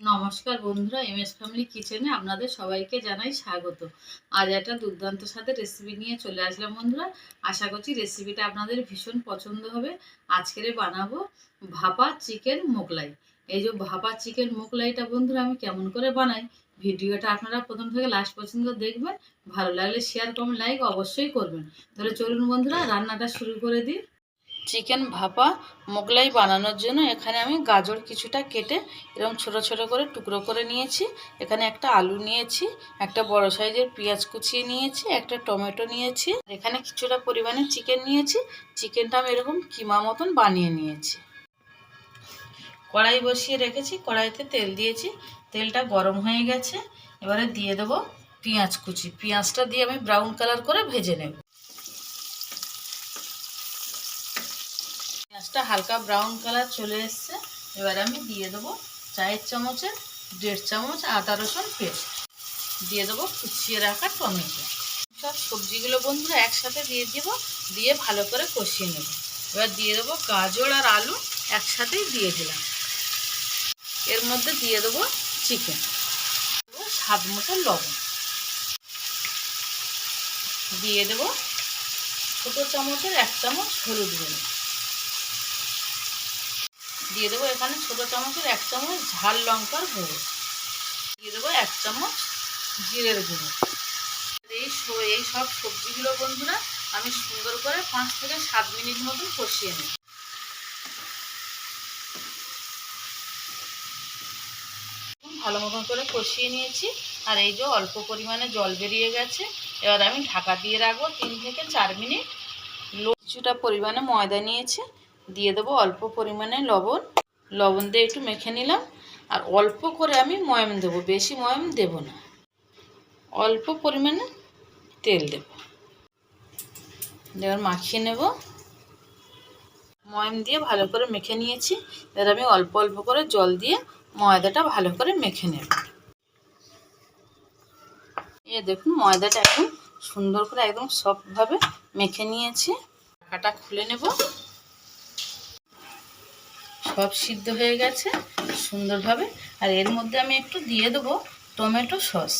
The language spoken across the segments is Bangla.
নমস্কার বন্ধুরা এম এস ফ্যামিলি কিচেনে আপনাদের সবাইকে জানাই স্বাগত। আজ একটা দুর্দান্ত সাথে রেসিপি নিয়ে চলে আসলাম বন্ধুরা। আশা করছি রেসিপিটা আপনাদের ভীষণ পছন্দ হবে। আজকেরে বানাবো ভাপা চিকেন মোগলাই। এই যে ভাপা চিকেন মোগলাইটা বন্ধুরা, আমি কেমন করে বানাই ভিডিওটা আপনারা প্রথম থেকে লাস্ট পর্যন্ত দেখবেন। ভালো লাগলে শেয়ার কমেন্ট লাইক অবশ্যই করবেন। তাহলে চলুন বন্ধুরা, রান্নাটা শুরু করে দিই। চিকেন ভাপা মোগলাই বানানোর জন্য এখানে আমি গাজর কিছুটা কেটে এরকম ছোট ছোট করে টুকরো করে নিয়েছি। এখানে একটা আলু নিয়েছি, একটা বড় সাইজের পেঁয়াজ কুচিয়ে নিয়েছি, একটা টমেটো নিয়েছি। এখানে কিছুটা পরিমাণে চিকেন নিয়েছি, চিকেনটা আমি এরকম কিমা মতন বানিয়ে নিয়েছি। কড়াই বসিয়ে রেখেছি, কড়াইতে তেল দিয়েছি, তেলটা গরম হয়ে গেছে। এবারে দিয়ে দেবো পেঁয়াজ কুচি। পেঁয়াজটা দিয়ে আমি ব্রাউন কালার করে ভেজে নেব। পেঁয়াজটা হালকা ব্রাউন কালার চলে এসছে। এবার আমি দিয়ে দেবো চায়ের চামচের দেড় চামচ আদা রসুন পেস্ট। দিয়ে দেবো কুচিয়ে রাখা টমেটো। সব সবজিগুলো বন্ধুরা একসাথে দিয়ে দেবো, দিয়ে ভালো করে কষিয়ে নেব। এবার দিয়ে দেবো গাজর আর আলু একসাথেই দিয়ে দিলাম। এর মধ্যে দিয়ে দেবো চিকেন স্বাদ মতো লবণ। দিয়ে দেবো ছোটো চামচের এক চামচ হলুদ গুঁড়ো। দিয়ে দেবো এখানে ছোটো চামচের এক চামচ ঝাল লঙ্কার গুঁড়ো। দিয়ে দেবো এক চামচ জিরের গুঁড়ো। এই এই সব সবজিগুলো বন্ধুরা আমি সুন্দর করে পাঁচ থেকে সাত মিনিট মতন কষিয়ে নিই ভালো মতন করে কষিয়ে নিয়েছি। আর এই যে অল্প পরিমাণে জল বেরিয়ে গেছে, এবার আমি ঢাকা দিয়ে রাখব তিন থেকে চার মিনিট। কিছুটা পরিমাণে ময়দা নিয়েছি। দিয়ে দেবো অল্প পরিমাণে লবণ। লবণ দিয়ে একটু মেখে নিলাম। আর অল্প করে আমি ময়াম দেবো, বেশি ময়াম দেব না। অল্প পরিমাণে তেল দেব। এবার মাখিয়ে নেব। ময়াম দিয়ে ভালো করে মেখে নিয়েছি। এবার আমি অল্প অল্প করে জল দিয়ে ময়দাটা ভালো করে মেখে নেব। এ দেখুন, ময়দাটা একদম সুন্দর করে একদম সফটভাবে মেখে নিয়েছি। ঢাকাটা খুলে নেব। সব সিদ্ধ হয়ে গেছে সুন্দরভাবে। আর এর মধ্যে আমি একটু দিয়ে দেবো টমেটো সস।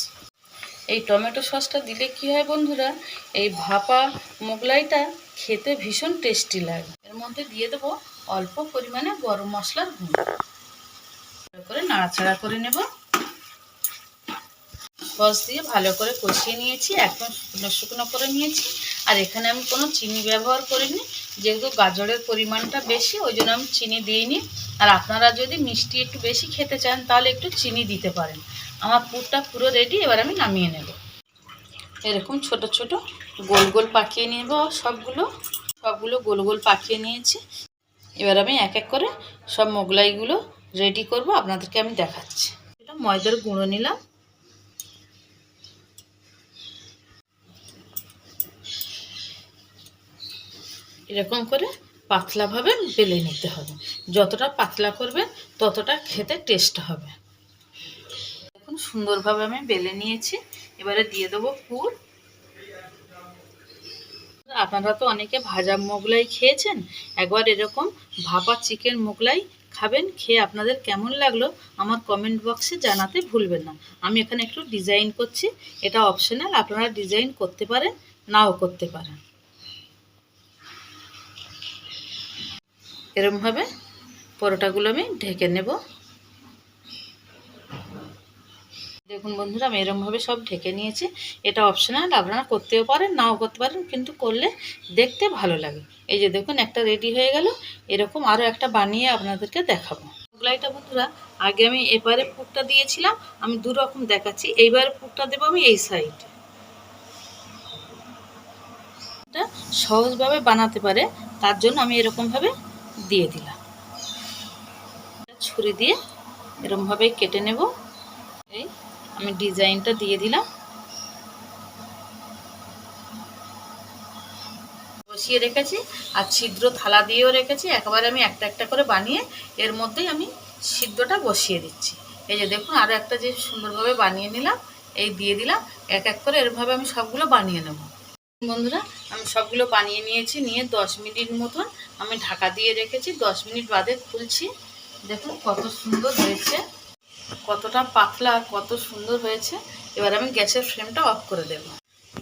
এই টমেটো সসটা দিলে কি হয় বন্ধুরা, এই ভাপা মোগলাইটা খেতে ভীষণ টেস্টি লাগে। এর মধ্যে দিয়ে দেবো অল্প পরিমাণে গরম মশলার গুঁড়ো। করে নাড়াচাড়া করে নেব। সস দিয়ে ভালো করে কষিয়ে নিয়েছি, একদম শুকনো শুকনো করে নিয়েছি। আর এখানে আমি কোনো চিনি ব্যবহার করিনি যেহেতু গাজরের পরিমাণটা বেশি, ওই জন্য আমি চিনি দিইনি। আর আপনারা যদি মিষ্টি একটু বেশি খেতে চান, তাহলে একটু চিনি দিতে পারেন। আমার পুরটা পুরো রেডি এবার আমি নামিয়ে নেব। এরকম ছোট ছোট গোল গোল পাকিয়ে নেব সবগুলো। সবগুলো গোল গোল পাকিয়ে নিয়েছি। এবার আমি এক এক করে সব মোগলাইগুলো রেডি করব। আপনাদেরকে আমি দেখাচ্ছি। এটা ময়দার গুঁড়ো নিলাম। এরকম করে পাতলাভাবে বেলে নিতে হবে। যতটা পাতলা করবে, ততটা খেতে টেস্ট হবে। এখন সুন্দরভাবে আমি বেলে নিয়েছি। এবারে দিয়ে দেবো পুর। আপনারা তো অনেকে ভাজা মোগলাই খেয়েছেন? একবার এরকম ভাপা চিকেন মোগলাই খাবেন, খেয়ে আপনাদের কেমন লাগল আমার কমেন্ট বক্সে জানাতে ভুলবেন না। আমি এখানে একটু ডিজাইন করছি। এটা অপশনাল আপনারা ডিজাইন করতে পারেন, নাও করতে পারেন। এরমভাবে পরোটাগুলো আমি ঢেকে নেব। দেখুন বন্ধুরা, আমি এরমভাবে সব ঢেকে নিয়েছি। এটা অপশনাল আপনারা করতেও পারেন, নাও করতে পারেন, কিন্তু করলে দেখতে ভালো লাগে। এই যে দেখুন, একটা রেডি হয়ে গেল। এরকম আরও একটা বানিয়ে আপনাদেরকে দেখাবো। মোগলাইটা বন্ধুরা, আগে আমি এবারে পুরটা দিয়েছিলাম, আমি দু রকম দেখাচ্ছি। এইবারে পুরটা দেবো আমি এই সাইডে সহজভাবে বানাতে পারে, তার জন্য আমি এরকমভাবে দিয়ে দিলাম। ছুরি দিয়ে এরমভাবে কেটে নেব। এই আমি ডিজাইনটা দিয়ে দিলাম। বসিয়ে রেখেছি আর ছিদ্র থালা দিয়েও রেখেছি। একবারে আমি একটা একটা করে বানিয়ে এর মধ্যেই আমি সিদ্ধটা বসিয়ে দিচ্ছি। এই যে দেখুন আরও একটা যে সুন্দরভাবে বানিয়ে নিলাম, এই দিয়ে দিলাম। এক এক করে এরভাবে আমি সবগুলো বানিয়ে নেব। বন্ধুরা, আমি সবগুলো বানিয়ে নিয়েছি, নিয়ে দশ মিনিট মতন আমি ঢাকা দিয়ে রেখেছি। দশ মিনিট বাদে খুলছি। দেখুন কত সুন্দর হয়েছে। কতটা পাতলা কত সুন্দর হয়েছে। এবার আমি গ্যাসের ফ্লেমটা অফ করে দেব।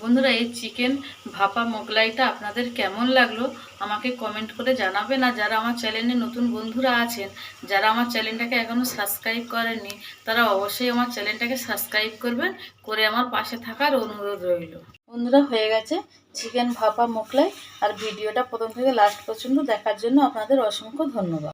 বন্ধুরা, এই চিকেন ভাপা মোগলাইটা আপনাদের কেমন লাগল? আমাকে কমেন্ট করে জানাবেন। আর যারা আমার চ্যানেলে নতুন বন্ধুরা আছেন, যারা আমার চ্যানেলটাকে এখনও সাবস্ক্রাইব করেননি, তারা অবশ্যই আমার চ্যানেলটাকে সাবস্ক্রাইব করবেন, করে আমার পাশে থাকার অনুরোধ রইল। বন্ধুরা, হয়ে গেছে চিকেন ভাপা মোগলাই। আর ভিডিওটা প্রথম থেকে লাস্ট পর্যন্ত দেখার জন্য আপনাদের অসংখ্য ধন্যবাদ।